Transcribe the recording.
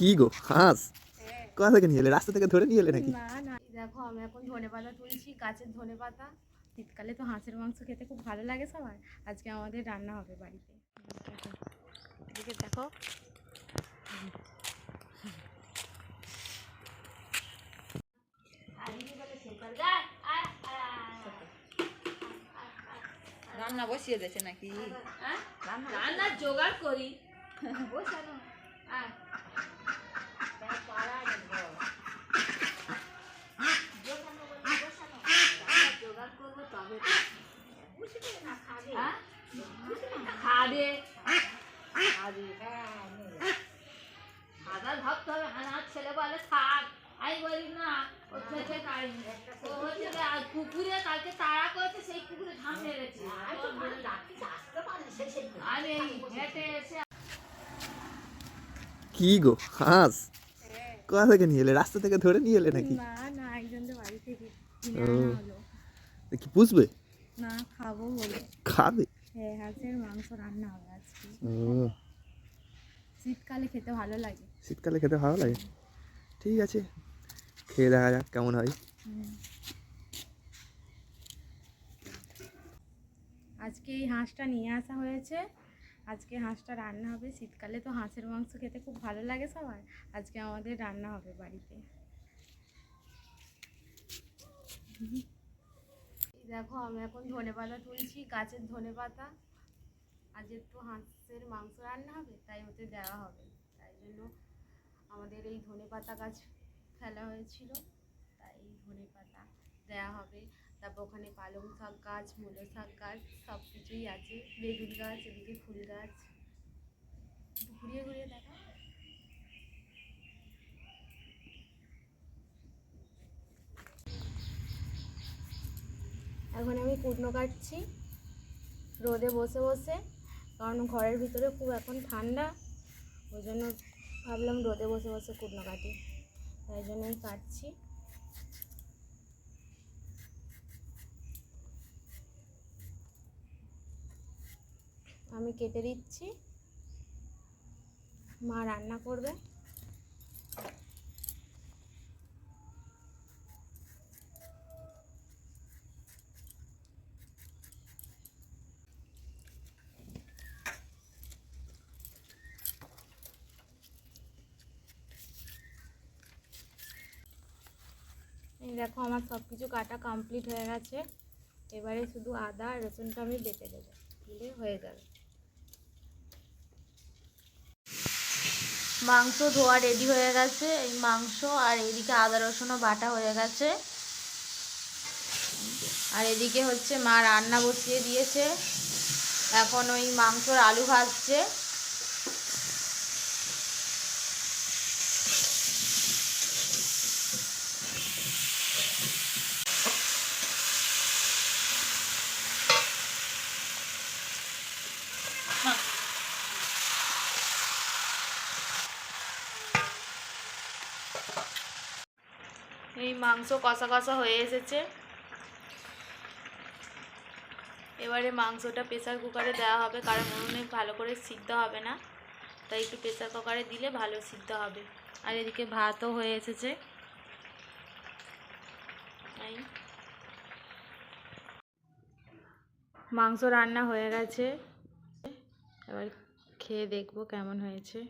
কি গো? হাঁস। কোথা থেকে নিয়ে এলে? রাস্তা থেকে ধরে নিয়ে এলে নাকি? না না। দেখো আমি এখন ধনে পাতা তুলছি গাছের ধনে পাতা শীতকালে তো হাঁসের মাংস খেতে খুব ভালো লাগে সবার। আজকে আমাদের রান্না হবে বাড়িতে। এদিকে দেখো। রান্না বসিয়ে দিয়েছে নাকি? রান্নার জোগাড় করি। খাবে ভাবতে হবে আমার ছেলে বলে থাক আমি বলি না ও খেতে পারিনি ও হচ্ছে আজ কুকুরে কালকে তাড়া করেছে সেই কুকুরে ঘাম মেরেছে আমি হেঁটে এসে কি গো হাঁস কোথা থেকে নিয়ে এলে রাস্তা থেকে ধরে নিয়ে এলে নাকি না না একজনদের বাড়ি থেকে কি পুষবে না খাব বলে। খাবে? হ্যাঁ হাঁসের মাংস রান্না হবে আজকে। শীতকালে খেতে ভালো লাগে। শীতকালে খেতে ভালো লাগে? ঠিক আছে। খেয়ে দেখা যাক কেমন হয়। আজকে এই হাঁসটা নিয়ে আসা হয়েছে। আজকে হাঁসটা রান্না হবে। শীতকালে তো হাঁসের মাংস খেতে খুব ভালো লাগে সবার। আজকে আমাদের রান্না হবে বাড়িতে। দেখো, আমি এখন ধনে পাতা তুলছি, গাছের ধনে পাতা আজ একটু হাঁসের মাংস রান্না হবে, তাই ওতে দেওয়া হবে। তাই জন্য আমাদের এই ধনে পাতা গাছ ফেলা হয়েছিল, তাই ধনে পাতা দেওয়া হবে। তারপর ওখানে পালং শাক গাছ, মূলো শাক গাছ সব কিছুই আছে। বেগুন গাছ, এদিকে ফুল গাছ। ঘুরিয়ে ঘুরিয়ে দেখা এখন আমি কুটনো কাটছি। রোদে বসে বসে, কারণ ঘরের ভিতরে খুব এখন ঠান্ডা। ওই জন্য ভাবলাম রোদে বসে বসে কুটনো কাটি। তাই জন্যই কাটছি। আমি কেটে দিচ্ছি। মা রান্না করবে। দেখো আমার সব কিছু কাটা কমপ্লিট হয়ে গেছে। এবারে শুধু আদা রসুনটা আমি বেটে দেবো, দিলে হয়ে যাবে। মাংস ধোয়া রেডি হয়ে গেছে। এই মাংস আর এদিকে আদা রসুনও বাটা হয়ে গেছে। আর এদিকে হচ্ছে মা রান্না বসিয়ে দিয়েছে। এখন ওই মাংসর আলু ভাজছে। এই মাংস কষা কষা হয়ে এসেছে। এবারে মাংসটা প্রেসার কুকারে দেওয়া হবে, কারণ উনুনে ভালো করে সিদ্ধ হবে না। তাই একটু প্রেসার কুকারে দিলে ভালো সিদ্ধ হবে। আর এদিকে ভাতও হয়ে এসেছে। মাংস রান্না হয়ে গেছে। এবার খেয়ে দেখব কেমন হয়েছে।